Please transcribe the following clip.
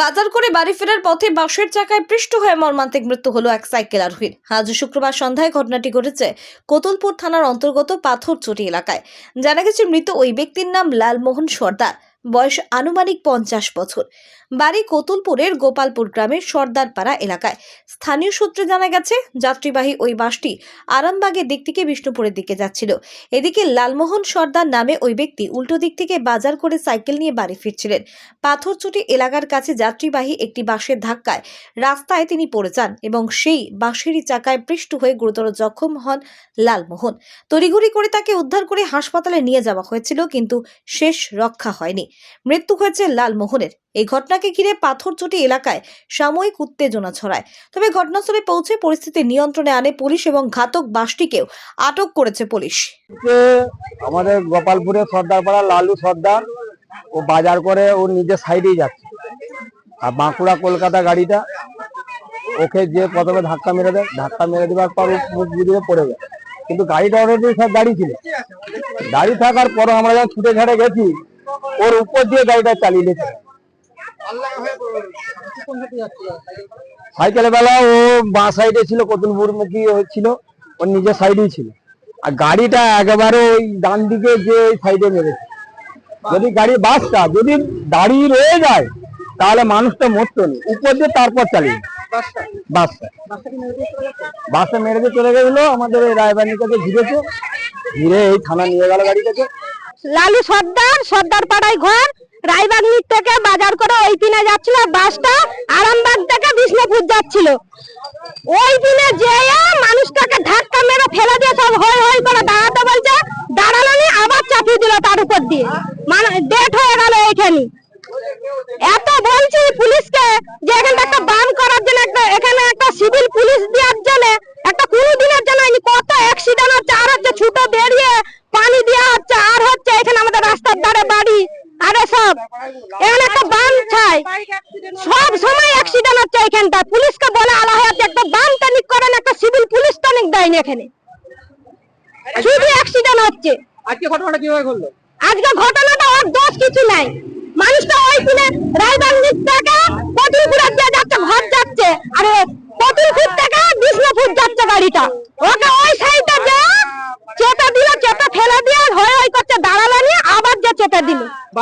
বাজার করে বাড়ি ফেরার পথে বাসের চাকায় পৃষ্ঠ হয়ে মর্মান্তিক মৃত্যু হলো এক সাইকেল আরোহীর আজ শুক্রবার সন্ধ্যায় ঘটনাটি ঘটেছে কোতলপুর থানার অন্তর্গত পাথরচটি এলাকায়। জানা গেছে, মৃত ওই ব্যক্তির নাম লালমোহন সর্দার। বয়স আনুমানিক পঞ্চাশ বছর। বাড়ি কোতুলপুরের গোপালপুর গ্রামের সর্দারপাড়া এলাকায়। স্থানীয় সূত্রে জানা গেছে, যাত্রীবাহী ওই বাসটি আরামবাগের দিক থেকে বিষ্ণুপুরের দিকে যাচ্ছিল। এদিকে লালমোহন সর্দার নামে ওই ব্যক্তি উল্টো দিক থেকে বাজার করে সাইকেল নিয়ে বাড়ি ফিরছিলেন। পাথরচুটি এলাকার কাছে যাত্রীবাহী একটি বাসের ধাক্কায় রাস্তায় তিনি পড়ে যান এবং সেই বাসেরই চাকায় পৃষ্ঠ হয়ে গুরুতর জখম হন লালমোহন। তড়িঘড়ি করে তাকে উদ্ধার করে হাসপাতালে নিয়ে যাওয়া হয়েছিল কিন্তু শেষ রক্ষা হয়নি। মৃত্যু হয়েছে লালমোহনের এই ঘটনাকে ঘিরে পাথরচুটি এলাকায় সাময়িক উত্তেজনা ছড়ায়। তবে ঘটনাস্থলে পৌঁছে পরিস্থিতি নিয়ন্ত্রণে আনে পুলিশ এবং ঘাতক বাসটিকেও আটক করেছে পুলিশ। আমাদের গোপালপুরে সর্দারপাড়া লালু সর্দার, ও বাজার করে ও নিজের সাইডেই যাচ্ছে। আর বাঁকুড়া কলকাতা গাড়িটা, ওকে যে প্রথমে ধাক্কা মেরে দেয়, ধাক্কা মেরে দেওয়ার পর মুখ বুঝিয়ে পড়ে যায়। কিন্তু গাড়িটা অলরেডি সব গাড়ি ছিল। গাড়ি থাকার পরও আমরা যখন ছুটে ঝাড়ে গেছি ওর উপর দিয়ে গাড়িটা চালিয়ে দিয়েছে সাইকেল বেলা ও বাঁ সাইডে ছিল, কতুলপুর মুখী ছিল, ওর নিজের সাইডেই ছিল। আর গাড়িটা একেবারে ওই ডান দিকে যে ওই সাইডে মেরেছে। যদি গাড়ি বাসটা যদি দাঁড়িয়ে রয়ে যায়, তাহলে মানুষটা মরতো না। উপর দিয়ে তারপর চালিয়ে বাসটা বাসটা মেরে দিয়ে চলে গেছিল আমাদের এই রায়বাড়ির কাছে ঘিরেছে। ঘিরে এই থানা নিয়ে গেল গাড়িটাকে লালু সর্দার সর্দার পাড়ায় ঘর রায়বাগনির থেকে বাজার করে ওই দিনে যাচ্ছিল বাসটা আরামবাগ থেকে বিষ্ণুপুর যাচ্ছিল। ওই দিনে যেয়ে মানুষটাকে ধাক্কা মেরে ফেলে দিয়ে সব হই হই করে দাঁড়াতে বলছে, দাঁড়াল নি, আবার চাপিয়ে দিল তার উপর দিয়ে। মানে ডেট হয়ে গেল এইখানে এত বলছি পুলিশকে যে এখানে একটা বান করার জন্য একটা এখানে একটা সিভিল পুলিশ দেওয়ার জন্য একটা কোনো দিনের জন্য হয়নি। কত অ্যাক্সিডেন্ট হচ্ছে আর হচ্ছে ছুটো বেরিয়ে পানি দেওয়া হচ্ছে আর হচ্ছে এখানে আমাদের রাস্তার ধারে বাড়ি আরে সব এখানে একটা বান চাই। সব সময় অ্যাক্সিডেন্ট হচ্ছে এখানটা পুলিশকে বলে আলা হয়েছে একটা বান টানিক করেন একটা সিভিল পুলিশ টানিক দেয়নি এখানে। শুধু অ্যাক্সিডেন্ট হচ্ছে। আজকে ঘটনাটা কীভাবে ঘটলো? আজকে ঘটনাটা ওর দোষ কিছু নাই। মানুষটা ওই দিনে রায়বাঙ্গির থেকে কতুলপুর দিয়ে যাচ্ছে ঘর যাচ্ছে। আর কতুলপুর থেকে বিষ্ণুপুর যাচ্ছে গাড়িটা। ওকে ওই সাইডে যে চেপে দিল চেপে ফেলে দিয়ে হয়ে হই করছে দাঁড়াল নিয়ে আবার যে চেপে দিল বাস ছিল